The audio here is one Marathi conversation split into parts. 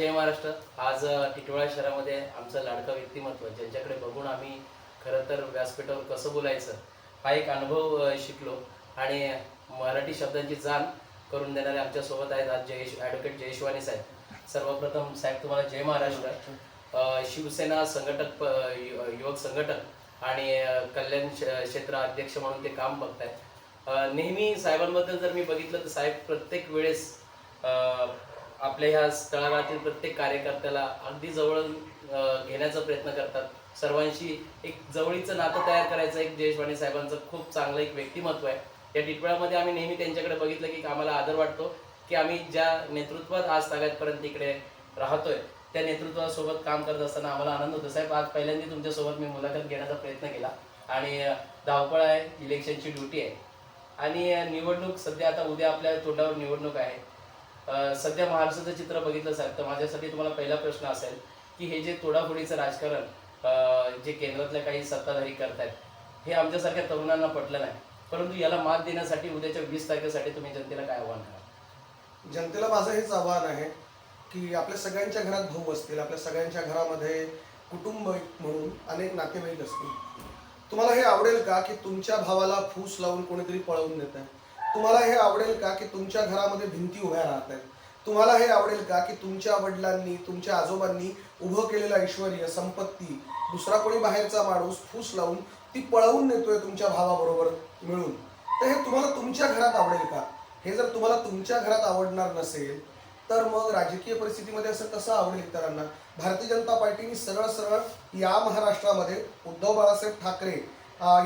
जय महाराष्ट्र. आज टिटवाळा शहरामध्ये आमचं लाडकं व्यक्तिमत्व ज्यांच्याकडे बघून आम्ही खरं तर व्यासपीठावर कसं बोलायचं हा एक अनुभव शिकलो. आणि मराठी शब्दांची जाण करून देणारे आमच्यासोबत आहेत आज जयेश ॲडव्होकेट जयेशवानी साहेब. सर्वप्रथम साहेब तुम्हाला जय महाराष्ट्र. शिवसेना संघटक यु- युवक संघटक आणि कल्याण क्षेत्र अध्यक्ष म्हणून ते काम बघतायत. नेहमी साहेबांबद्दल जर मी बघितलं तर साहेब प्रत्येक वेळेस आपल्या ह्या स्थळागातील प्रत्येक कार्यकर्त्याला अगदी जवळ घेण्याचा प्रयत्न करतात. सर्वांशी एक जवळीचं नातं तयार करायचं एक जयेशवाणी साहेबांचं खूप चांगलं एक व्यक्तिमत्व आहे. या टिटवाळामध्ये आम्ही नेहमी त्यांच्याकडे बघितलं की आम्हाला आदर वाटतो की आम्ही ज्या नेतृत्वात आज ताब्यातपर्यंत इकडे राहतोय त्या नेतृत्वासोबत काम करत असताना आम्हाला आनंद होतो. साहेब आज पहिल्यांदा तुमच्यासोबत मी मुलाखत घेण्याचा प्रयत्न केला. आणि धावपळ आहे इलेक्शनची ड्युटी आहे. आणि निवडणूक सध्या आता उद्या आपल्या तोंडावर निवडणूक आहे. सध्या महाराष्ट्राचं चित्र बघितलं साहेब तर माझ्यासाठी तुम्हाला पहिला प्रश्न असेल की हे जे तोडाफोडीचं राजकारण जे केंद्रातल्या काही सत्ताधारी करतायत हे आमच्यासारख्या तरुणांना पटलं नाही. परंतु याला मात देण्यासाठी उद्याच्या वीस तारखेसाठी तुम्ही जनतेला काय आव्हान करा जनतेला माझं हेच आव्हान आहे की आपल्या सगळ्यांच्या घरात भाऊ असतील आपल्या सगळ्यांच्या घरामध्ये कुटुंब म्हणून अनेक नातेवाईक असतील. तुम्हाला हे आवडेल का की तुमच्या भावाला फूस लावून कोणीतरी पळवून देत आहे तुम्हाला हे आवडेल का की तुमच्या घरामध्ये भिंती उभ्या राहत आहेत तुम्हाला हे आवडेल का की तुमच्या वडिलांनी तुमच्या आजोबांनी उभं केलेलं ऐश्वर संपत्ती दुसरा कोणी बाहेरचा माणूस फूस लावून ती पळवून नेतोय तुमच्या भावाबरोबर मिळून? तर हे तुम्हाला तुमच्या घरात आवडेल का? हे जर तुम्हाला तुमच्या घरात आवडणार नसेल तर मग राजकीय परिस्थितीमध्ये असं कसं आवडेल इतरांना? भारतीय जनता पार्टीने सरळ सरळ या महाराष्ट्रामध्ये उद्धव बाळासाहेब ठाकरे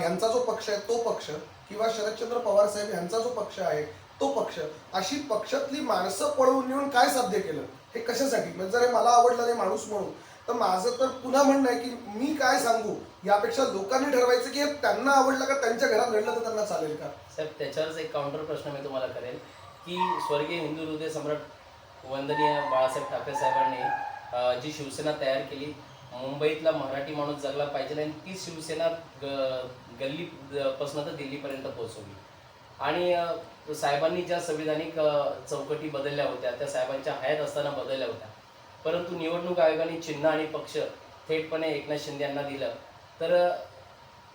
यांचा जो पक्ष आहे तो पक्ष किंवा शरदचंद्र पवार साहेब यांचा जो पक्ष आहे तो पक्ष अशी पक्षातली माणसं पळवून नेऊन काय साध्य केलं? हे कशासाठी? म्हणजे जर हे मला आवडलं नाही माणूस म्हणून तर माझं तर पुन्हा म्हणणं आहे की मी काय सांगू? यापेक्षा लोकांनी ठरवायचं की त्यांना आवडलं का त्यांच्या घरात घडलं तर त्यांना चालेल का? साहेब त्याच्यावरच एक काउंटर प्रश्न मी तुम्हाला करेल की स्वर्गीय हिंदू हृदय सम्राट वंदनीय बाळासाहेब ठाकरे साहेबांनी जी शिवसेना तयार केली मुंबईतला मराठी माणूस जगला पाहिजे आणि ती शिवसेना ग गल्ली पासून तर दिल्लीपर्यंत पोहोचवली. आणि साहेबांनी ज्या संविधानिक चौकटी बदलल्या होत्या त्या साहेबांच्या हयात असताना बदलल्या होत्या. परंतु निवडणूक आयोगाने चिन्ह आणि पक्ष थेटपणे एकनाथ शिंदे यांना दिलं. तर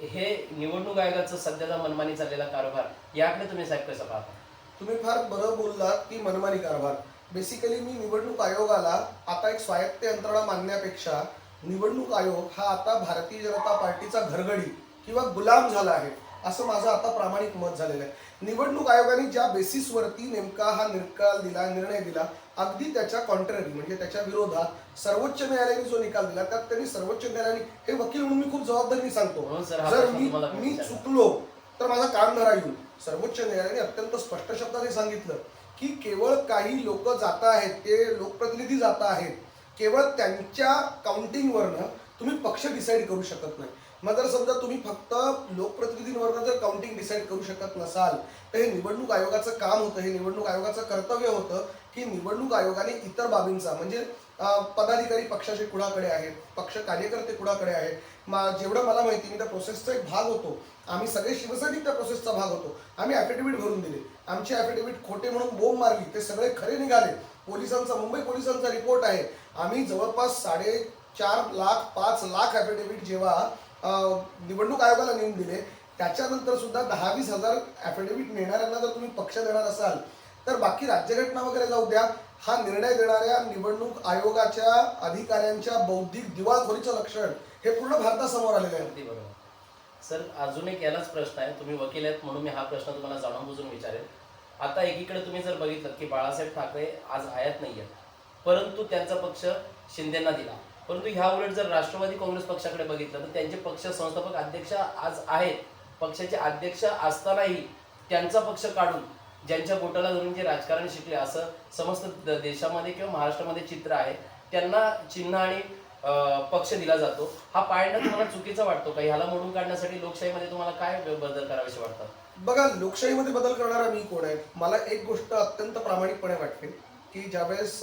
हे निवडणूक आयोगाचं सध्याचा मनमानी चाललेला कारभार याकडे तुम्ही साहेब कसं पाहता? तुम्ही फार बरं बोललात की मनमानी कारभार. बेसिकली मी निवडणूक आयोगाला आता एक स्वायत्त यंत्रणा मानण्यापेक्षा निवडणूक आयोग हा आता भारतीय जनता पार्टीचा घरगडी किंवा गुलाम झाला आहे असं माझं आता प्रामाणिक मत झालेलं आहे निवडणूक आयोगाने ज्या बेसिसवरती नेमका हा निकाल दिला निर्णय दिला अगदी त्याच्या कॉन्ट्ररी म्हणजे त्याच्या विरोधात सर्वोच्च न्यायालयाने जो निकाल दिला त्यात त्यांनी सर्वोच्च न्यायालयाने हे वकील म्हणून मी खूप जबाबदारीने सांगतो हा जर मी मी. चुकलो तर माझा कान धरा येईल सर्वोच्च न्यायालयाने अत्यंत स्पष्ट शब्दात हे सांगितलं की केवळ काही लोक जात आहेत ते लोकप्रतिनिधी जात आहेत केवळ त्यांच्या काउंटिंगवरनं तुम्ही पक्ष डिसाईड करू शकत नाही. मग जर समजा तुम्ही फक्त लोकप्रतिनिधींवरनं जर काउंटिंग डिसाईड करू शकत नसाल तर हे निवडणूक आयोगाचं काम होतं हे निवडणूक आयोगाचं कर्तव्य होतं की निवडणूक आयोगाने इतर बाबींचा म्हणजे पदाधिकारी पक्षाचे कुणाकडे आहेत पक्ष कार्यकर्ते कुणाकडे आहेत मा जेवढं मला माहिती मी त्या प्रोसेसचा एक भाग होतो. आम्ही सगळे शिवसैनिक त्या प्रोसेसचा भाग होतो. आम्ही ॲफिडेव्हिट भरून दिले. आमचे ॲफिडेव्हिट खोटे म्हणून बोंब मारली ते सगळे खरे निघाले. पोलिसांचा मुंबई पोलिसांचा रिपोर्ट आहे. आम्ही जवळपास साडे चार लाख पाच लाख ॲफिडेव्हिट जेव्हा निवडणूक आयोगाला नेऊन दिले त्याच्यानंतर सुद्धा दहा वीस हजार ॲफिडेव्हिट नेणाऱ्यांना जर तुम्ही पक्ष देणार असाल तर बाकी राज्यघटना वगैरे जाऊ द्या. हा निर्णय देणाऱ्या निवडणूक आयोगाच्या अधिकाऱ्यांच्या बौद्धिक दिवाळखोरीचं लक्षण हे पूर्ण भारतासमोर आलेलं आहे. अगदी बरोबर. सर अजून एक यालाच प्रश्न आहे. तुम्ही वकील आहेत म्हणून मी हा प्रश्न तुम्हाला जाणून बुजून विचारेल आता एकीकडे तुम्ही जर बघितलं की बाळासाहेब ठाकरे आज हयात नाही आहेत परंतु त्यांचा पक्ष शिंदेना दिला. परंतु ह्या उलट जर राष्ट्रवादी काँग्रेस पक्षाकडे बघितलं तर त्यांचे पक्ष संस्थापक अध्यक्ष आज आहेत. पक्षाचे अध्यक्ष असतानाही त्यांचा पक्ष काढून ज्यांच्या बोटाला धरून जे राजकारण शिकले असं समस्त देशामध्ये किंवा महाराष्ट्रामध्ये चित्र आहे त्यांना चिन्ह आणि पक्ष दिला जातो. हा पाळणं तुम्हाला चुकीचा वाटतो का? ह्याला मोडून काढण्यासाठी लोकशाहीमध्ये तुम्हाला काय बदल करावेसे वाटतात? बघा लोकशाहीमध्ये बदल करणारा मी कोण आहे? मला एक गोष्ट अत्यंत प्रामाणिकपणे वाटते. की ज्यावेळेस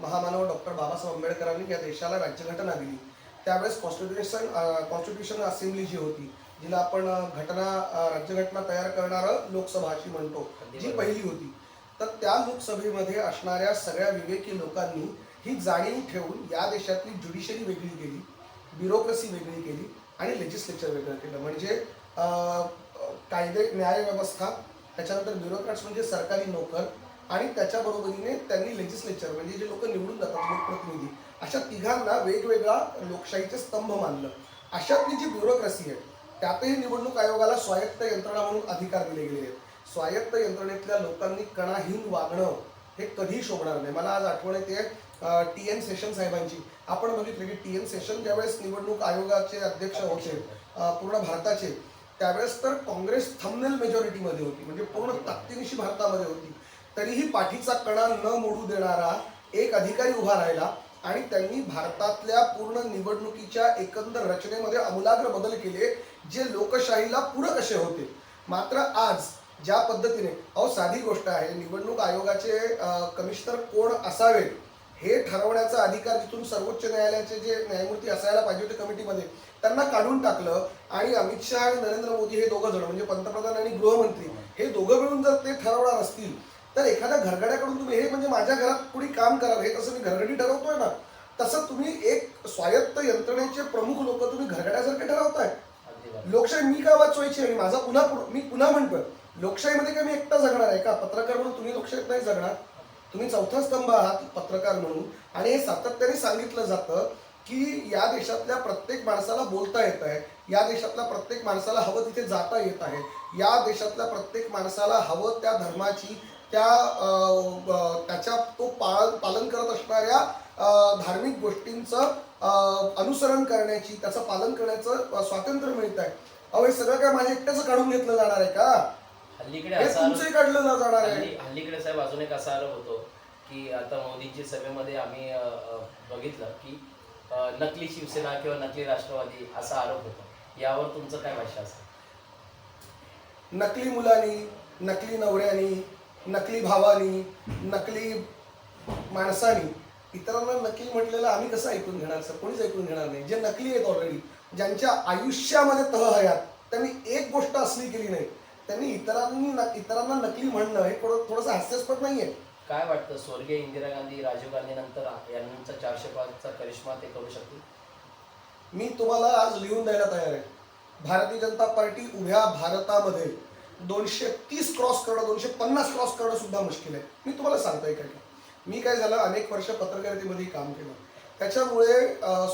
महामानव डॉक्टर बाबासाहेब आंबेडकरांनी या देशाला राज्यघटना दिली त्यावेळेस कॉन्स्टिट्युशन कॉन्स्टिट्युशन असेंब्ली जी होती जिला आपण घटना राज्यघटना तयार करणारं लोकसभा अशी म्हणतो जी. पहिली होती तर त्या लोकसभेमध्ये असणाऱ्या सगळ्या विवेकी लोकांनी ही जाणीव ठेवून या देशातली ज्युडिशरी वेगळी केली ब्युरोक्रेसी वेगळी केली आणि लेजिस्लेचर वेगळं केलं म्हणजे कायदे न्यायव्यवस्था त्याच्यानंतर ब्युरोक्रॅट्स म्हणजे सरकारी नोकर आणि त्याच्या बरोबरीने त्यांनी लेजिस्लेचर म्हणजे जे लोक निवडून जातात लोकप्रतिनिधी अशा तिघांना वेगवेगळा लोकशाहीचे स्तंभ मानलं. अशातली जी ब्युरोक्रेसी आहे त्यातही निवडणूक आयोगाला स्वायत्त यंत्रणा म्हणून अधिकार दिले गेले आहेत. स्वायत्त यंत्रणेतल्या लोकांनी कणाहीन वागणं हे कधी शोभणार नाही. मला आज आठवण येते टी एन सेशन साहेबांची. आपण बघितलं की टी एन सेशन ज्यावेळेस निवडणूक आयोगाचे अध्यक्ष होते पूर्ण भारताचे त्यावेळेस तर काँग्रेस थमनेल मेजॉरिटीमध्ये होती. म्हणजे पूर्ण ताकदीनिशी भारतामध्ये होती. तरीही पाठीचा कणा न मोडू देणारा एक अधिकारी उभा राहिला आणि त्यांनी भारतातल्या पूर्ण निवडणुकीच्या एकंदर रचनेमध्ये आमूलाग्र बदल केले जे लोकशाहीला पूरक असे होते. मात्र आज ज्या पद्धतीने अहो साधी गोष्ट आहे निवडणूक आयोगाचे कमिशनर कोण असावे हे ठरवण्याचा अधिकार जिथून सर्वोच्च न्यायालयाचे जे न्यायमूर्ती असायला पाहिजे होते कमिटीमध्ये त्यांना काढून टाकलं आणि अमित शहा आणि नरेंद्र मोदी हे दोघं जण म्हणजे पंतप्रधान आणि गृहमंत्री हे दोघं मिळून जर ते ठरवणार असतील तर एखाद्या घरगड्याकडून तुम्ही हे म्हणजे माझ्या घरात कुणी काम करावं हे कसं मी घरगडी ठरवतोय ना तसं तुम्ही एक स्वायत्त यंत्रणेचे प्रमुख लोक तुम्ही घरगड्यासारखे ठरवताय. लोकशाही मी का वाचवायची आणि माझा पुन्हा मी पुन्हा म्हणतोय लोकशाहीमध्ये काय मी एकटा जगणार आहे का? पत्रकार म्हणून तुम्ही लोकशाहीत नाही जगणार. तुम्ही चौथा स्तंभ आहात पत्रकार म्हणून. आणि हे सातत्याने सांगितलं जातं की या देशातल्या प्रत्येक माणसाला बोलता येत आहे या देशातल्या प्रत्येक माणसाला हवं तिथे जाता येत आहे या देशातल्या प्रत्येक माणसाला हवं त्या धर्माची त्या त्याच्या तो पाळ पालन करत असणाऱ्या धार्मिक गोष्टींचं अनुसरण करण्याची त्याचं पालन करण्याचं स्वातंत्र्य मिळत आहे. अहो हे सगळं काय माझ्या एकट्याचं काढून घेतलं जाणार आहे का? हल्लीकडे तुमचंही काढलं जाणार आहे. हल्ली हल्लीकडे साहेब अजून एक असा आरोप होतो की आता मोदींची सभेमध्ये आम्ही बघितलं की नकली शिवसेना किंवा नकली राष्ट्रवादी असा आरोप होतो. यावर तुमचं काय भाष्य असेल? नकली मुलांनी नकली नवऱ्यानी नकली भावानी नकली माणसानी इतरांना नकली म्हटलेलं आम्ही कसं ऐकून घेणार सर? कोणीच ऐकून घेणार नाही. जे नकली आहेत ऑलरेडी ज्यांच्या आयुष्यामध्ये तह हयात त्यांनी एक गोष्ट असली केली नाही. त्यांनी इतरांनी न- इतरांना नकली म्हणणं हे थोडं थोडंसं हास्यास्पद नाहीये. काय वाटतं? स्वर्गीय इंदिरा गांधी राजीव गांधी नंतर यांचा चारशे पाचचा करिश्मा ते करू शकतील? मी तुम्हाला आज लिहून द्यायला तयार आहे. भारतीय जनता पार्टी उभ्या भारतामध्ये दोनशे तीस क्रॉस करणं दोनशे पन्नास क्रॉस करणं सुद्धा मुश्किल आहे. मी तुम्हाला सांगतोय काय का मी काय झालं अनेक वर्ष पत्रकारितेमध्ये काम केलं. त्याच्यामुळे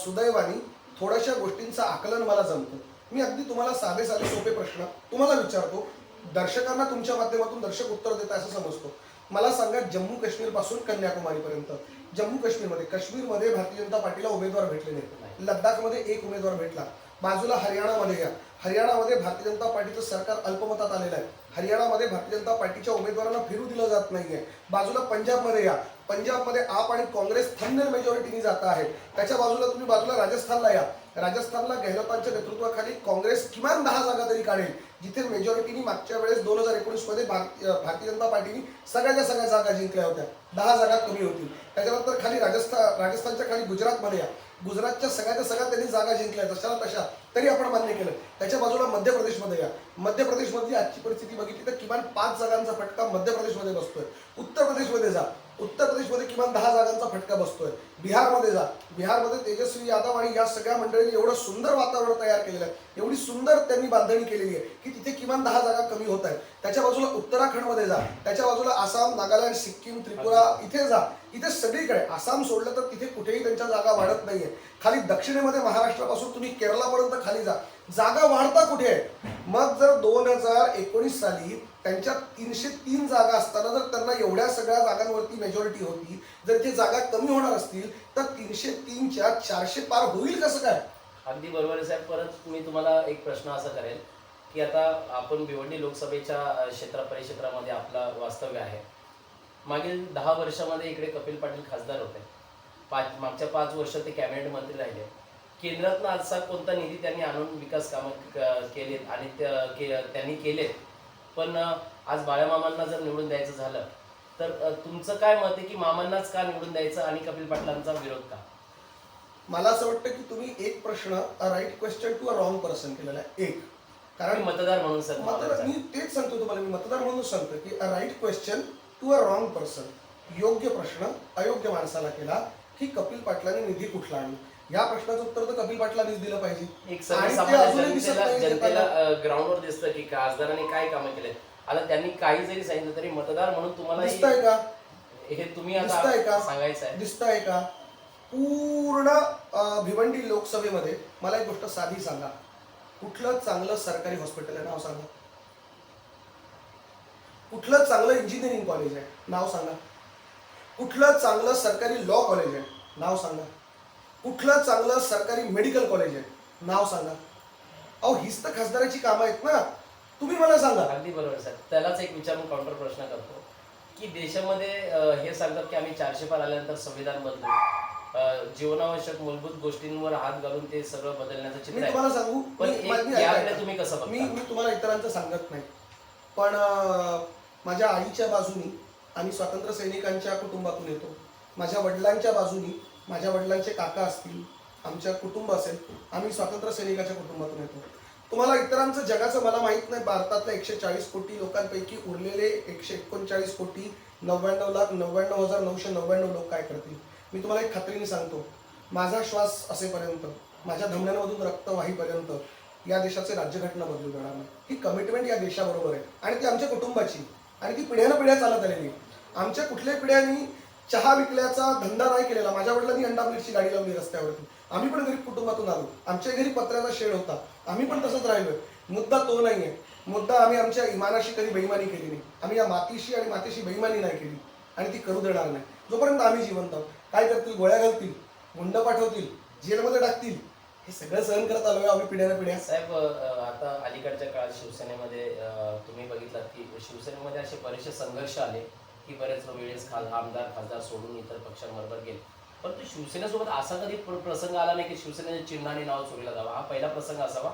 सुदैवानी थोड्याशा गोष्टींचं आकलन मला जमतं. मी अगदी तुम्हाला साधे साधे सोपे प्रश्न तुम्हाला विचारतो. दर्शकांना तुमच्या माध्यमातून दर्शक उत्तर देत असं समजतो. मला सांगा जम्मू काश्मीरपासून कन्याकुमारीपर्यंत. जम्मू काश्मीरमध्ये काश्मीरमध्ये भारतीय जनता पार्टीला उमेदवार भेटले नाही लद्दाखमध्ये एक उमेदवार भेटला. बाजूला हरियाणामध्ये या हरियाणामध्ये भारतीय जनता पार्टीचं सरकार अल्पमतात आलेलं आहे. हरियाणामध्ये भारतीय जनता पार्टीच्या उमेदवारांना फिरू दिलं जात नाहीये. बाजूला पंजाबमध्ये या. पंजाबमध्ये आप आणि काँग्रेस थंडर मेजॉरिटीने जात आहे त्याच्या बाजूला तुम्ही बाजूला राजस्थानला या. राजस्थानला गेहलोतांच्या नेतृत्वाखाली काँग्रेस किमान दहा जागा तरी काढेल जिथे मेजॉरिटीनी मागच्या वेळेस दोन हजार एकोणीसमध्ये भारतीय भारतीय जनता पार्टीने सगळ्याच्या सगळ्या जागा जिंकल्या होत्या. दहा जागा कमी होतील. त्याच्यानंतर खाली राजस्थान राजस्थानच्या खाली गुजरातमध्ये या. गुजरातच्या सगळ्याच्या सगळ्या त्यांनी जागा जिंकल्या. जशाला तशा तरी आपण मान्य केलं. त्याच्या बाजूला मध्य प्रदेशमध्ये या. मध्य प्रदेशमधली आजची परिस्थिती बघितली तर किमान पाच जागांचा फटका मध्य प्रदेशमध्ये बसतोय. उत्तर प्रदेशमध्ये जा. उत्तर प्रदेशमध्ये किमान दहा जागांचा फटका बसतोय. बिहारमध्ये जा. बिहारमध्ये तेजस्वी यादव आणि या सगळ्या मंडळींनी एवढं सुंदर वातावरण तयार केलेलं आहे. एवढी सुंदर त्यांनी बांधणी केलेली आहे की तिथे किमान दहा जागा कमी होत आहेत. त्याच्या बाजूला उत्तराखंडमध्ये जा. त्याच्या बाजूला आसाम नागालँड सिक्कीम त्रिपुरा इथे जा. इथे सगळीकडे. आसाम सोडलं तर तिथे कुठेही त्यांच्या जागा वाढत नाहीये. खाली दक्षिणेमध्ये महाराष्ट्रापासून तुम्ही केरळापर्यंत खाली जा. जागा वाढता कुठे आहे? मग जर दोन हजार एकोणीस साली त्यांच्या तीनशे तीन जागा असताना जर त्यांना एवढ्या सगळ्या जागांवरती मेजॉरिटी होती जर ते जागा कमी होणार असतील तर तीनशे तीनच्या चारशे पार होईल कसं काय? अगदी बरोबर आहे साहेब. परत मी तुम्हाला एक प्रश्न असा करेल की आता आपण भिवंडी लोकसभेच्या क्षेत्र परिक्षेत्रामध्ये आपलं वास्तव्य आहे. मागील दहा वर्षामध्ये इकडे कपिल पाटील खासदार होते. पाच मागच्या पाच वर्ष ते कॅबिनेट मंत्री राहिले. केंद्रातनं आजचा कोणता निधी त्यांनी आणून विकास कामं केलेत आणि त्यांनी केलेत? पण आज बाळामामांना जर निवडून द्यायचं झालं तर तुमचं काय मत आहे की मामांनाच का निवडून द्यायचं आणि कपिल पाटलांचा विरोध का? मला असं वाटतं की तुम्ही एक प्रश्न a right question to a wrong person केलेला आहे. एक. कारण मतदार म्हणून सर मतदार. मी तेच सांगतो तुम्हाला मी मतदार म्हणून सांगतो की a right question to a wrong person योग्य प्रश्न अयोग्य माणसाला केला की कपिल पाटलांनी निधी कुठला आणि या प्रश्नाचं उत्तर तर कपिल पाटलांनीच दिलं पाहिजे. एक सर्वसामान्य जनतेला जनतेला. ग्राउंडवर दिसतं की खासदारांनी काय कामं केले आता त्यांनी काही जरी सांगितलं तरी मतदार म्हणून तुम्हाला दिसतंय का? हे तुम्ही दिसतंय आता का? सांगायचं आहे. दिसतंय का? पूर्ण भिवंडी लोकसभेमध्ये मला एक गोष्ट साधी सांगा. कुठलं चांगलं सरकारी हॉस्पिटल आहे? नाव सांगा. कुठलं चांगलं इंजिनिअरिंग कॉलेज आहे? नाव सांगा. कुठलं चांगलं सरकारी लॉ कॉलेज आहे? नाव सांगा. कुठलं चांगलं सरकारी मेडिकल कॉलेज आहे? नाव सांगा. अहो हीच तर खासदाराची कामं आहेत ना. तुम्ही मला सांगा. अगदी बरोबर सर. त्यालाच एक विचारून काउंटर प्रश्न करतो. की देशामध्ये हे सांगतात की आम्ही चारशे पार आल्यानंतर संविधान बदलू. जीवनावश्यक मूलभूत गोष्टींवर हात घालून ते सगळं बदलण्याचं मी चित्र आहे. तुम्हाला सांगू? पण याकडे तुम्ही कसं मी मी तुम्हाला इतरांचं सांगत नाही. पण अं, माझ्या आईच्या बाजूनी आम्ही स्वातंत्र्य सैनिकांच्या कुटुंबातून येतो. माझ्या वडिलांच्या बाजूनी माझ्या वडिलांचे काका असतील आमच्या कुटुंब असेल आम्ही स्वातंत्र्य सैनिकाच्या कुटुंबातून येतो. तुम्हाला इतरांचं जगाचं मला माहीत नाही भारतातल्या एकशे चाळीस कोटी लोकांपैकी उरलेले एकशे एकोणचाळीस कोटी नव्याण्णव लाख नव्याण्णव हजार नऊशे नव्याण्णव लोक काय करतील? मी तुम्हाला एक खात्रीने सांगतो. माझा श्वास असेपर्यंत माझ्या धमन्यांमधून रक्त वाहीपर्यंत या देशाचे राज्यघटना बदलू देणार नाही. ही कमिटमेंट या देशाबरोबर आहे. आणि ती आमच्या कुटुंबाची. आणि ती पिढ्यानं पिढ्या चालत आलेली आमच्या कुठल्याही पिढ्यांनी चहा विकल्याचा धंदा नाही केलेला. माझ्या वडिलांनी अंडा मिरची गाडी लावली रस्त्यावरती. आम्ही पण गरीब कुटुंबातून आलो. आमच्या घरी पत्र्याचा शेड होता. आम्ही पण तसंच राहिलोय. मुद्दा तो नाहीये. मुद्दा आम्ही आमच्या इमानाशी कधी बेईमानी केली नाही. आम्ही या मातीशी आणि मातीशी बेईमानी नाही केली. आणि ती करू देणार नाही. जोपर्यंत आम्ही जिवंत आहोत काय करतील? गोळ्या घालतील? मुंड पाठवतील? जेलमध्ये टाकतील? हे सगळं सहन करत आलोय आम्ही पिढ्याला पिढ्या. साहेब आता अलीकडच्या काळात शिवसेनेमध्ये तुम्ही बघितलात की शिवसेनेमध्ये असे बरेचसे संघर्ष आले. की बरेच वेळेस खाल आमदार खासदार सोडून इतर पक्षांबरोबर गेले. परंतु शिवसेनेसोबत असा कधी प्र- प्रसंग आला नाही की शिवसेनेच्या चिन्हाने नाव चोरीला जावा? हा पहिला प्रसंग असावा.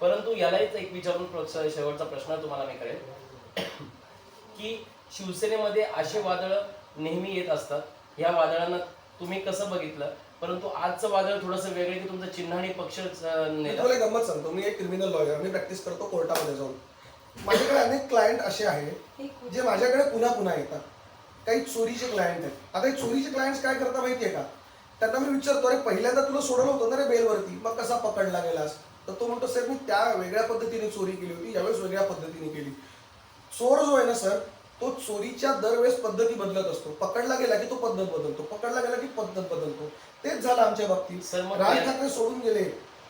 परंतु यालाच एक विचारून शेवटचा प्रश्न तुम्हाला मी कळेल की शिवसेनेमध्ये असे वादळ नेहमी येत असतात. या वादळांना तुम्ही कसं बघितलं? परंतु आजचं वादळ थोडंसं वेगळं की तुमचं चिन्ह आणि पक्ष गंमत सांगतो. मी एक क्रिमिनल लॉयर मी प्रॅक्टिस करतो कोर्टामध्ये जाऊन. माझ्याकडे अनेक क्लायंट असे आहेत जे माझ्याकडे पुन्हा पुन्हा येतात. काही चोरीचे क्लायंट आहेत. आता हे चोरीचे क्लायंट्स काय करतात माहितीये का? त्यांना मी विचारतो अरे पहिल्यांदा तुला सोडवलं होतं ना रे बेलवरती? मग कसा पकडला गेलास? तर तो म्हणतो सर मी त्या वेगळ्या पद्धतीने चोरी केली होती. यावेळेस वेगळ्या पद्धतीने केली. चोर जो आहे ना सर तो चोरीच्या दरवेळेस पद्धती बदलत असतो. पकडला गेला की तो पद्धत बदलतो. पकडला गेला की पद्धत बदलतो. तेच झालं आमच्या बाबतीत. सर मग राज ठाकरे सोडून गेले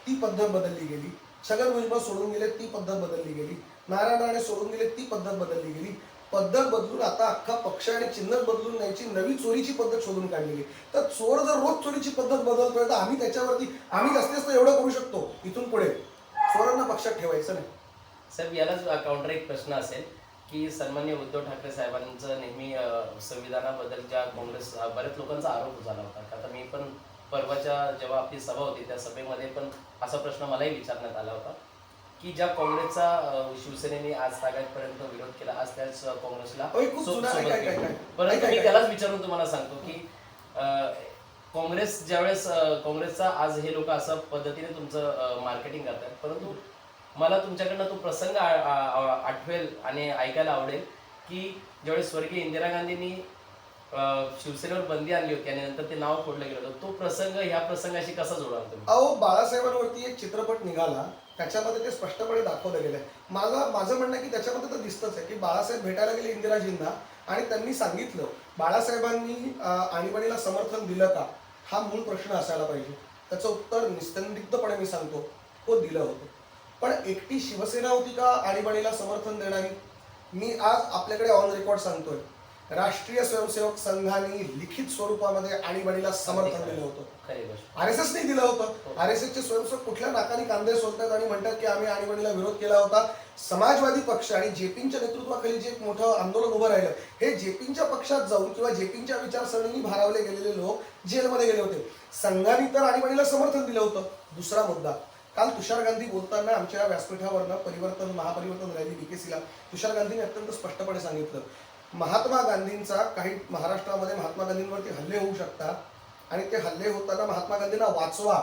ती पद्धत बदलली गेली. छगन भुजबळ सोडून गेले ती पद्धत बदलली गेली. नारायण राणे सोडून गेले ती पद्धत बदलली गेली. पद्धत बदलून आता अख्खा पक्ष आणि चिन्ह बदलून न्यायची नवी चोरीची पद्धत शोधून काढलेली तर चोर जर रोज चोरीची पद्धत बदलतोय तर आम्ही त्याच्यावरती आम्ही जास्तीत जास्त एवढं करू शकतो. इथून पुढे चोरांना पक्षात ठेवायचं नाही. साहेब यालाच काउंटर एक प्रश्न असेल की सन्मान्य उद्धव ठाकरे साहेबांचं नेहमी संविधानाबद्दल ज्या काँग्रेस बऱ्याच लोकांचा आरोप झाला होता. आता मी पण परवाच्या जेव्हा आपली सभा होती त्या सभेमध्ये पण असा प्रश्न मलाही विचारण्यात आला होता. की ज्या काँग्रेसचा अं, शिवसेनेने आज तागायतपर्यंत विरोध केला आज त्याच काँग्रेसला अहो, हे खूप सो- जुनं- सोबत ऐका- ऐका- घेऊन. ऐका. परंतु ऐका- मी ऐका. त्यालाच विचारून तुम्हाला सांगतो की अं, काँग्रेस ज्यावेळेस अं, काँग्रेसचा आज हे लोक असं पद्धतीने तुमचं मार्केटिंग करतात परंतु मला तुमच्याकडनं तो प्रसंग आ- आ- आ- आठवेल आणि ऐकायला आवडेल की ज्यावेळेस स्वर्गीय इंदिरा गांधींनी अं, शिवसेनेवर बंदी आणली होती आणि नंतर ते नाव फोडलं गेलं होतं तो प्रसंग ह्या प्रसंगाशी कसा जोडाल तुम्ही अहो बाळासाहेबांवरती एक चित्रपट निघाला त्याच्यामध्ये ते स्पष्टपणे दाखवलं आहे. माझं माझं म्हणणं आहे की त्याच्यामध्ये तर दिसतंच आहे की बाळासाहेब भेटायला गेले इंदिराजींना आणि त्यांनी सांगितलं बाळासाहेबांनी आणीबाणीला समर्थन दिलं का? हा मूळ प्रश्न असायला पाहिजे. त्याचं उत्तर निस्संदिग्धपणे मी सांगतो. हो दिलं होतं. पण एकटी शिवसेना होती का आणीबाणीला समर्थन देणारी? मी आज आपल्याकडे ऑन रेकॉर्ड सांगतोय. राष्ट्रीय स्वयंसेवक संघाने लिखित स्वरूपामध्ये आणीबाणीला समर्थन दिलं होतं. आर एस एसने दिलं होतं. आर एस एसचे स्वयंसेवक कुठल्या नाकाने कांदे सोलतात आणि म्हणतात की आम्ही आणीबाणीला विरोध केला होता. समाजवादी पक्ष आणि जेपींच्या नेतृत्वाखाली जे एक मोठं आंदोलन उभं राहिलं हे जेपींच्या पक्षात जाऊन किंवा जेपींच्या विचारसरणीने भारावले गेलेले लोक जेलमध्ये गेले होते. संघाने तर आणीबाणीला समर्थन दिलं होतं. दुसरा मुद्दा काल तुषार गांधी बोलताना आमच्या व्यासपीठावरनं परिवर्तन महापरिवर्तन रॅली बीकेसीला तुषार गांधींनी अत्यंत स्पष्टपणे सांगितलं. महात्मा गांधींचा काही महाराष्ट्रामध्ये महात्मा गांधींवरती हल्ले होऊ शकतात आणि ते हल्ले होताना महात्मा गांधींना वाचवा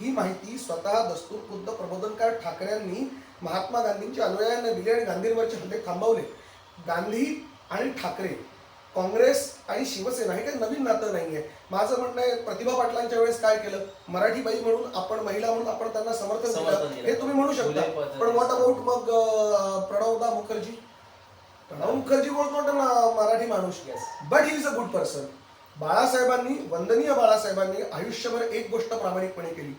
ही माहिती स्वतः दस्तूर खुद्द प्रबोधनकार ठाकरेंनी महात्मा गांधींच्या अनुयायांना दिली आणि गांधींवरचे हल्ले थांबवले. गांधी आणि ठाकरे काँग्रेस आणि शिवसेना हे काही नवीन नातं नाहीये. माझं म्हणणं आहे प्रतिभा पाटलांच्या वेळेस काय केलं? मराठी बाई म्हणून आपण महिला म्हणून आपण त्यांना समर्थन दिलं. हे तुम्ही म्हणू शकता. पण व्हॉट अबाउट मग प्रणवदा मुखर्जी? मुखर्जी बोलतो ना मराठी माणूस but he is a good person बाळासाहेबांनी वंदनीय बाळासाहेबांनी आयुष्यभर एक गोष्ट प्रामाणिकपणे केली.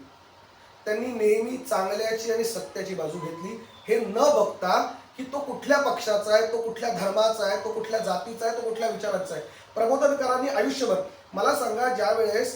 त्यांनी नेहमी चांगल्याची आणि सत्याची बाजू घेतली. हे न बघता की तो कुठल्या पक्षाचा आहे तो कुठल्या धर्माचा आहे तो कुठल्या जातीचा आहे तो कुठल्या विचाराचा आहे. प्रबोधनकारांनी आयुष्यभर मला सांगा ज्या वेळेस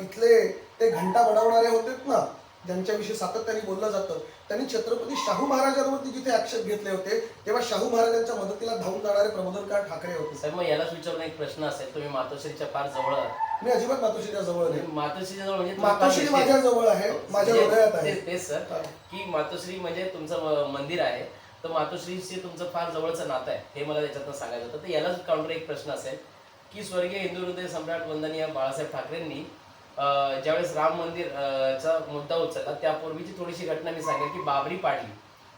इथले ते घंटा बनवणारे होते ना ज्यांच्याविषयी सातत्याने बोललं जातं त्यांनी छत्रपती शाहू महाराजांवरती जिथे आक्षेप घेतले होते तेव्हा शाहू महाराजांच्या मदतीला धावून जाणारे प्रबोधनकार ठाकरे होते. साहेब मग यालाच विचारून एक प्रश्न असेल तुम्ही मातोश्रीच्या फार जवळ आहात. मी अजिबात मातोश्रीच्या जवळ नाही. मातोश्रीच्या जवळ म्हणजे मातोश्री माझ्या जवळ आहे माझ्या म्हणजे हृदयात आहे. तेच- तेच सर हा. की मातोश्री म्हणजे तुमचं म- मंदिर आहे तर मातोश्रीशी तुमचं फार जवळचं नातं आहे हे मला त्याच्यातनं सांगायचं होतं. तर यालाच काउंटर एक प्रश्न असेल की स्वर्गीय हिंदू हृदय सम्राट वंदनीय बाळासाहेब ठाकरेंनी ज्यावेळेस राम मंदिर चा मुद्दा उचलला त्यापूर्वीची थोडीशी घटना मी सांगेल की बाबरी पाडली.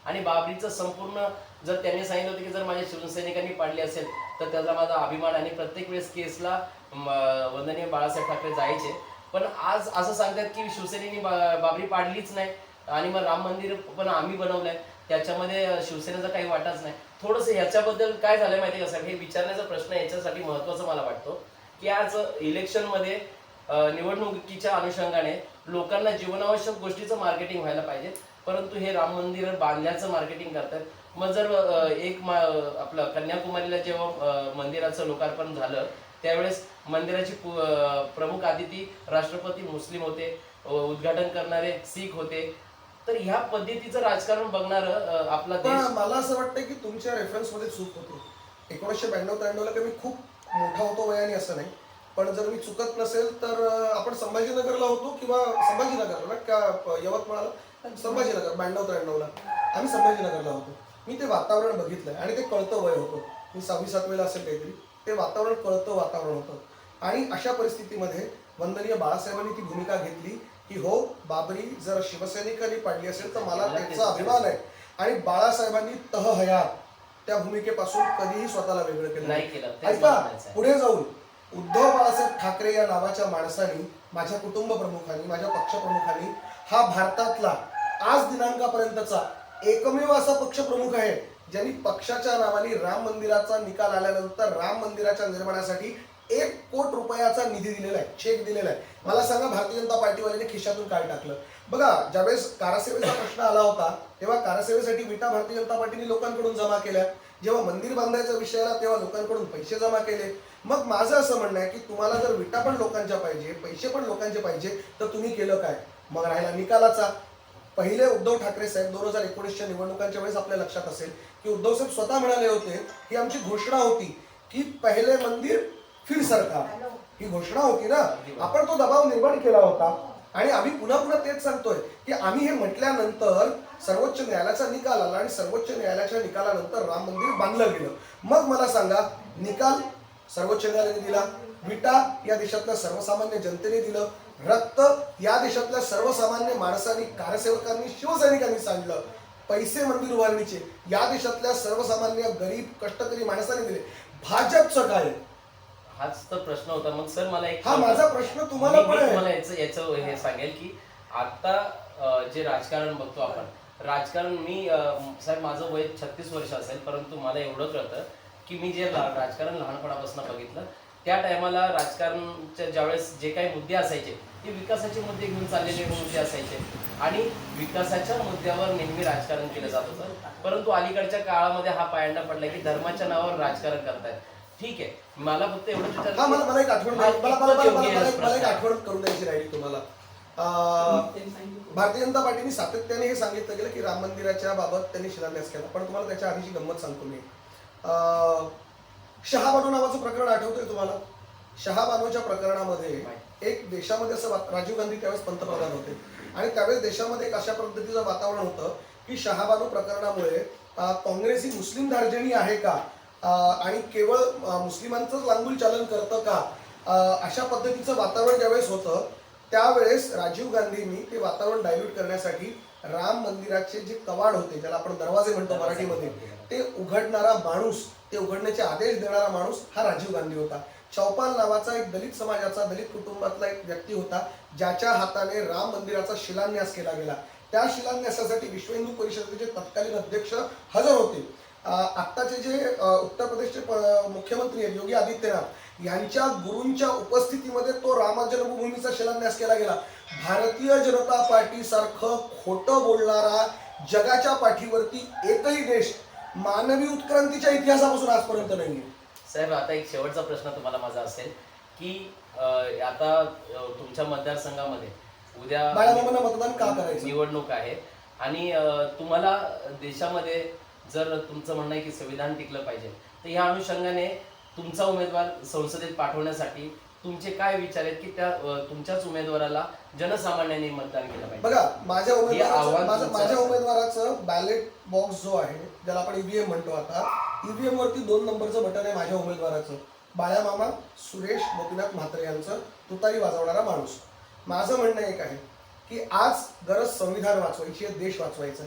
आणि बाबरीचं संपूर्ण जर त्यांनी सांगितलं होतं की जर माझ्या शिवसैनिकांनी पाडली असेल तर त्याचा माझा अभिमान आणि प्रत्येक वेळेस केसला वंदनीय बाळासाहेब ठाकरे जायचे. पण आज असं सांगतात की शिवसेनेने बा- बाबरी पाडलीच नाही आणि मग राम मंदिर पण आम्ही बनवलंय. त्याच्यामध्ये शिवसेनेचा काही वाटाच नाही. थोडंसं ह्याच्याबद्दल काय झालं माहिती का साहेब? हे विचारण्याचा प्रश्न याच्यासाठी महत्त्वाचा मला वाटतो की आज इलेक्शनमध्ये निवडणुकीच्या अनुषंगाने लोकांना जीवनावश्यक गोष्टीचं मार्केटिंग व्हायला पाहिजे. परंतु हे राम मंदिर बांधण्याचं मार्केटिंग करतात. मग जर एक मा- आपलं कन्याकुमारीला जेव्हा मंदिराचं लोकार्पण झालं त्यावेळेस मंदिराची प्रमुख अतिथी राष्ट्रपती मुस्लिम होते उद्घाटन करणारे सीख होते. तर ह्या पद्धतीचं राजकारण बघणार आपला देश मला असं वाटतं की तुमच्या रेफरन्समध्ये चूक होती. एकोणीसशे ब्याण्णव त्र्याण्णवला मी खूप मोठा होतो वयाने असं नाही. पण जर मी चुकत नसेल तर आपण संभाजीनगरला होतो किंवा संभाजीनगर ना का यवतमाळला. संभाजीनगर ब्याण्णव त्र्याण्णवला. आम्ही संभाजीनगरला होतो. मी ते वातावरण बघितलंय आणि ते कळतं वय होतं. मी सहावी सातवीला असेल काहीतरी. ते वातावरण कळतं वातावरण होतं. आणि अशा परिस्थितीमध्ये वंदनीय बाळासाहेबांनी ती भूमिका घेतली की हो बाबरी जर शिवसैनिकांनी पाडली असेल तर मला त्याचा अभिमान आहे. आणि बाळासाहेबांनी तह हयात त्या भूमिकेपासून कधीही स्वतःला वेगळं केलं नाही केलं. तेच ऐका. पुढे जाऊन उद्धव बाळासाहेब ठाकरे या नावाच्या माणसाने माझ्या कुटुंब प्रमुखांनी माझ्या पक्षप्रमुखांनी हा भारतातला आज दिनांकापर्यंतचा एकमेव असा पक्षप्रमुख आहे ज्यांनी पक्षाच्या नावाने राम मंदिराचा निकाल आल्यानंतर राम मंदिराच्या निर्माणासाठी एक कोट रुपयाचा निधी दिलेला आहे चेक दिलेला आहे. मला सांगा भारतीय जनता पार्टीवाल्याने खिशातून काय टाकलं? बघा ज्यावेळेस कारासेवेचा प्रश्न आला होता तेव्हा कारासेवेसाठी विटा भारतीय जनता पार्टीने लोकांकडून जमा केल्या. जेव्हा मंदिर बांधायचा विषय आला तेव्हा लोकांकडून पैसे जमा केले. मग माझं असं म्हणणं आहे की तुम्हाला जर विटा पण लोकांच्या पाहिजे पैसे पण लोकांचे पाहिजे तर तुम्ही केलं काय? मग राहिला निकालाचा. पहिले उद्धव ठाकरे साहेब दोन हजार एकोणीसच्या निवडणुकांच्या वेळेस आपल्या लक्षात असेल की उद्धव साहेब स्वतः म्हणाले होते की आमची घोषणा होती की पहिले मंदिर फिर सरकार. ही घोषणा होती ना? आपण तो दबाव निर्माण केला होता. आणि आम्ही पुन्हा पुन्हा तेच सांगतोय की आम्ही हे म्हटल्यानंतर सर्वोच्च न्यायालयाचा निकाल आला आणि सर्वोच्च न्यायालयाच्या निकालानंतर राम मंदिर बांधलं गेलं मग मला सांगा निकाल सर्वोच्च न्यायालयाने दिला विटा या देशातल्या सर्वसामान्य जनतेने दिलं रक्त या देशातल्या सर्वसामान्य माणसांनी कार्यसेवकांनी शिवसैनिकांनी सांडलं पैसे मंदिर उभारणीचे या देशातल्या सर्वसामान्य गरीब कष्टकरी माणसांनी दिले भाजपचं काय आहे? हाच तर प्रश्न होता. मग सर मला एक हा माझा प्रश्न तुम्हाला पण मी आहे तुम्हाला याचं याचं हे सांगेल की आता जे राजकारण बघतो आपण राजकारण मी अं, साहेब माझं वय छत्तीस वर्ष असेल परंतु मला एवढं कळतं की मी जे ला- राजकारण लहानपणापासून बघितलं त्या टायमाला राजकारणच्या ज्यावेळेस जे काही मुद्दे असायचे ते विकासाचे मुद्दे घेऊन चाललेले मुद्दे असायचे. आणि विकासाच्या मुद्द्यावर नेहमी राजकारण केलं जात होतं. परंतु अलीकडच्या काळामध्ये हा पायंडा पडला की धर्माच्या नावावर राजकारण करतायत. ठीक आहे. मला फक्त हा मला मला एक आठवण मला मला- मला- कितपत मला- योग्य मला आहे एक- मला एक? आठवण करून द्यायची राहिली तुम्हाला. अं, भारतीय जनता पार्टीने सातत्याने हे सांगितलं गेलं की राम मंदिराच्या बाबत त्यांनी शिलान्यास केला. पण तुम्हाला त्याच्या आधीची गंमत सांगतो मी. अं, शहाबानू नावाचं प्रकरण आठवतंय तुम्हाला? शहाबानूच्या प्रकरणामध्ये एक देशामध्ये असं वा- राजीव गांधी त्यावेळेस पंतप्रधान होते. आणि त्यावेळेस देशामध्ये एक अशा पद्धतीचं वातावरण होतं की शहाबानू प्रकरणामुळे अं, काँग्रेस ही मुस्लिम धार्जनी आहे का? आणि केवळ मुस्लिमांचंच लांगुल चालन करतं का? अशा पद्धतीचं वातावरण ज्यावेळेस होतं त्यावेळेस राजीव गांधींनी ते वातावरण डायल्यूट करण्यासाठी राम मंदिराचे जे कवाड होते ज्याला आपण दरवाजे म्हणतो मराठीमध्ये ते उघडणारा माणूस ते उघडण्याचे आदेश देणारा माणूस हा राजीव गांधी होता. चौपाल नावाचा एक दलित समाजाचा दलित कुटुंबातला एक व्यक्ती होता ज्याच्या हाताने राम मंदिराचा शिलान्यास केला गेला. त्या शिलान्यासासाठी विश्व हिंदू परिषदेचे तत्कालीन अध्यक्ष हजर होते. आत्ताचे जे उत्तर प्रदेशचे मुख्यमंत्री आहेत योगी आदित्यनाथ यांच्या गुरूंच्या उपस्थितीमध्ये तो राम जन्मभूमीचा शिलान्यास केला गेला. भारतीय जनता पार्टी सारखं खोटं बोलणारा जगाच्या पाठीवरती एकही देश मानवी उत्क्रांतीच्या इतिहासापासून आजपर्यंत नाही साहेब आता एक शेवटचा प्रश्न तुम्हाला माझा असेल की आता तुमच्या मतदारसंघामध्ये उद्या मतदान का करायचं? निवडणूक आहे आणि तुम्हाला देशामध्ये जर तुमचं म्हणणं आहे की संविधान टिकलं पाहिजे तर ह्या अनुषंगाने तुमचा उमेदवार संसदेत पाठवण्यासाठी तुमचे काय विचार आहेत की त्या तुमच्याच उमेदवाराला जनसामान्यांनी मतदान केलं पाहिजे? बघा माझ्या उमेदवाराचं माझ्या. उमेदवाराचं बॅलेट बॉक्स जो आहे ज्याला आपण ईव्हीएम म्हणतो आता ईव्हीएम वरती दोन नंबरचं बटन आहे माझ्या उमेदवाराचं. बाळ्यामामा सुरेश गोपीनाथ म्हात्रे यांचं तुतारी वाजवणारा माणूस. माझं म्हणणं एक आहे की आज गरज संविधान वाचवायची आहे देश वाचवायचा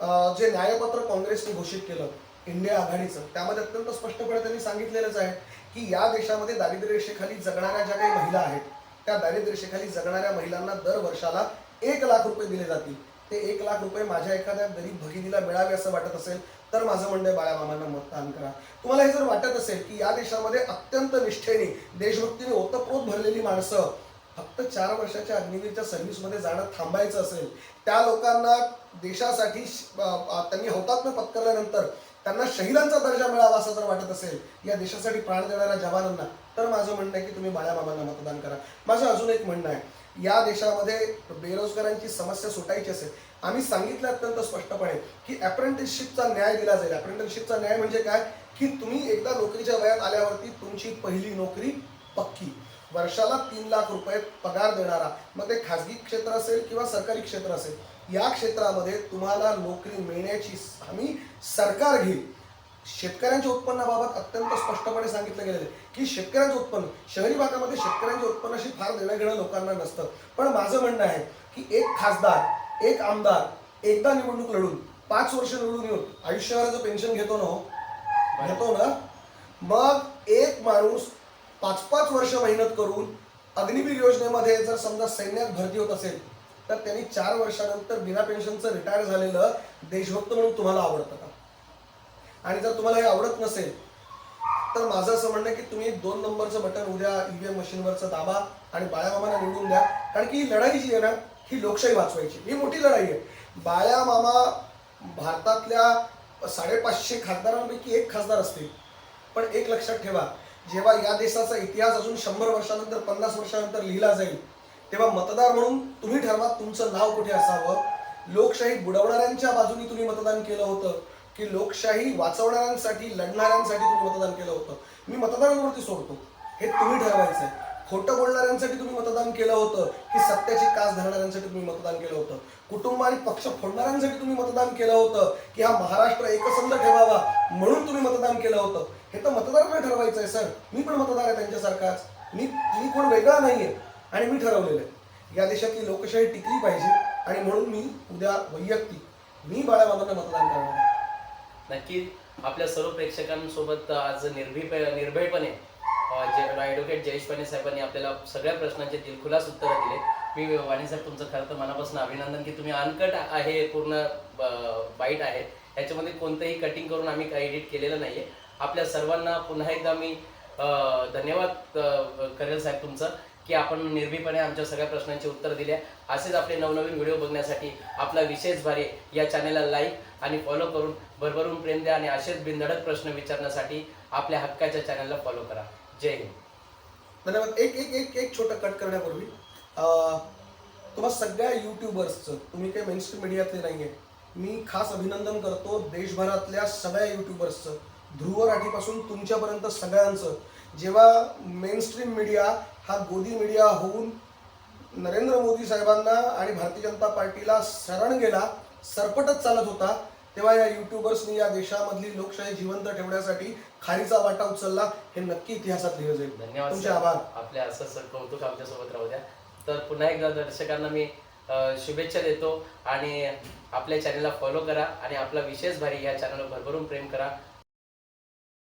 जे न्यायपत्र काँग्रेसने घोषित केलं इंडिया आघाडीचं त्यामध्ये अत्यंत स्पष्टपणे त्यांनी सांगितलेलंच आहे की या देशामध्ये दारिद्र्य रेषेखाली जगणाऱ्या ज्या काही महिला आहेत त्या दारिद्र्य रेषेखाली जगणाऱ्या महिलांना दर वर्षाला एक लाख रुपये दिले जातील. ते एक लाख रुपये माझ्या एखाद्या गरीब भगिनीला मिळावे असं वाटत असेल तर माझं म्हणणं आहे बाळामामांना मतदान करा. तुम्हाला हे जर वाटत असेल की या देशामध्ये अत्यंत निष्ठेने देशभक्तीने ओतप्रोत भरलेली माणसं फक्त चार वर्षाच्या अग्निवीरच्या सर्व्हिसमध्ये जाणं थांबायचं असेल त्या लोकांना देशासाठी श- त्यांनी हौतात्म्य पत्करल्यानंतर त्यांना शहीदांचा दर्जा मिळावा असं जर वाटत असेल या देशासाठी प्राण देणाऱ्या जवानांना तर माझं म्हणणं आहे की तुम्ही बाळाबाबांना मतदान करा. माझं अजून एक म्हणणं आहे या देशामध्ये बेरोजगारांची समस्या सुटायची असेल आम्ही सांगितलं अत्यंत स्पष्टपणे की अप्रेंटिसशिपचा न्याय दिला जाईल. अप्रेंटिसशिपचा न्याय म्हणजे काय? की तुम्ही एकदा नोकरीच्या वयात आल्यावरती तुमची पहिली नोकरी पक्की. वर्षाला तीन लाख रुपये पगार देणारा मग ते खाजगी क्षेत्र असेल किंवा सरकारी क्षेत्र असेल या क्षेत्रामध्ये तुम्हाला नोकरी मिळण्याची हमी सरकार घेईल. शेतकऱ्यांच्या उत्पन्नाबाबत अत्यंत स्पष्टपणे सांगितलं गेलेलं आहे की शेतकऱ्यांचं उत्पन्न शहरी भागामध्ये शेतकऱ्यांच्या उत्पन्नाशी फार देणं घेणं लोकांना नसतं. पण माझं म्हणणं आहे की एक खासदार एक आमदार एकदा निवडणूक लढून पाच वर्ष निवडून येऊन आयुष्यभराचं पेन्शन घेतो ना हो? घेतो ना? मग एक माणूस पाच पाच वर्ष मेहनत करून अग्निवीर योजनेमध्ये जर समजा सैन्यात भरती होत असेल तर त्यांनी चार वर्षानंतर बिना पेन्शनचं रिटायर झालेलं देशभक्त म्हणून तुम्हाला आवडतं का? आणि जर तुम्हाला हे आवडत नसेल तर माझं असं म्हणणं आहे की तुम्ही दोन नंबरचं बटन उद्या ईव्हीएम मशीनवरचं दाबा आणि बाळामामाला निवडून द्या. कारण की ही लढाई जी आहे ना ही लोकशाही वाचवायची. ही मोठी लढाई आहे. बाळामामा भारतातल्या साडेपाचशे खासदारांपैकी एक खासदार असतील. पण एक लक्षात ठेवा जेव्हा या देशाचा इतिहास अजून शंभर वर्षानंतर पन्नास वर्षानंतर लिहिला जाईल तेव्हा मतदार म्हणून तुम्ही ठरवा तुमचं नाव कुठे असावं. लोकशाही बुडवणाऱ्यांच्या बाजूनी तुम्ही मतदान केलं होतं की लोकशाही वाचवणाऱ्यांसाठी लढणाऱ्यांसाठी तुम्ही मतदान केलं होतं? मी मतदारांवरती सोडतो. हे तुम्ही ठरवायचं आहे. खोटं बोलणाऱ्यांसाठी तुम्ही मतदान केलं होतं की सत्याची कास धरणाऱ्यांसाठी तुम्ही मतदान केलं होतं? कुटुंब आणि पक्ष फोडणाऱ्यांसाठी तुम्ही मतदान केलं होतं की हा महाराष्ट्र एकसंध ठेवावा म्हणून तुम्ही मतदान केलं होतं? हे तर मतदारांना ठरवायचं आहे सर. मी पण मतदार आहे त्यांच्यासारखाच. मी मी कोण वेगळा नाही आहे आणि मी ठरवलेलं आहे. या देशातली लोकशाही टिकली पाहिजे आणि म्हणून मी उद्या वैयक्तिक मी बाळाबाबांना मतदान करणार नक्की आपल्या सर्व प्रेक्षकांसोबत आज निर्भीप निर्भयपणे जे ॲडव्होकेट जयेश पाने साहेबांनी आपल्याला सगळ्या प्रश्नांचे दिलखुलास उत्तरं दिले. मी वाणी साहेब तुमचं खरं तर मनापासून अभिनंदन की तुम्ही अनकट आहे पूर्ण बाईट आहे. ह्याच्यामध्ये कोणतंही कटिंग करून आम्ही काही एडिट केलेलं नाहीये. आपल्या सर्वांना पुन्हा एकदा मी धन्यवाद करेल साहेब तुमचं की आपण निर्भीपणे आमच्या सगळ्या प्रश्नांची उत्तर दिले असेच आपले नवनवीन व्हिडिओ बघण्यासाठी आपला विशेष भारी या चॅनेलला लाईक आणि फॉलो करून भरभरून प्रेम द्या आणि असेच बिनधडक प्रश्न विचारण्यासाठी आपल्या हक्काच्या चॅनलला फॉलो करा. जय हिंद. धन्यवाद. एक एक एक एक छोटं कट करण्यापूर्वी तुम्हा सगळ्या युट्यूबर्सचं तुम्ही काही मेनस्ट्रीम मीडियातले नाही आहे मी खास अभिनंदन करतो देशभरातल्या सगळ्या युट्यूबर्सचं ध्रुव राठीपासून तुमच्यापर्यंत सगळ्यांचं. जेव्हा मेनस्ट्रीम मीडिया हा गोदी मीडिया होऊन नरेंद्र मोदी साहेबांना आणि भारतीय जनता पार्टीला शरण गेला सरपटच चालत होता तेव्हा या युट्यूबर्सनी या देशामधली लोकशाही जिवंत ठेवण्यासाठी खारीचा वाटा उचलला हे नक्की इतिहासात लिहिलं जाईल. धन्यवाद तुमचे. आभार. आपले असं कौतुक आमच्यासोबत राहू द्या. तर पुन्हा एकदा दर्शकांना मी शुभेच्छा देतो आणि आपल्या चॅनलला फॉलो करा आणि आपला विशेष भारी या चॅनलवर भरभरून प्रेम करा.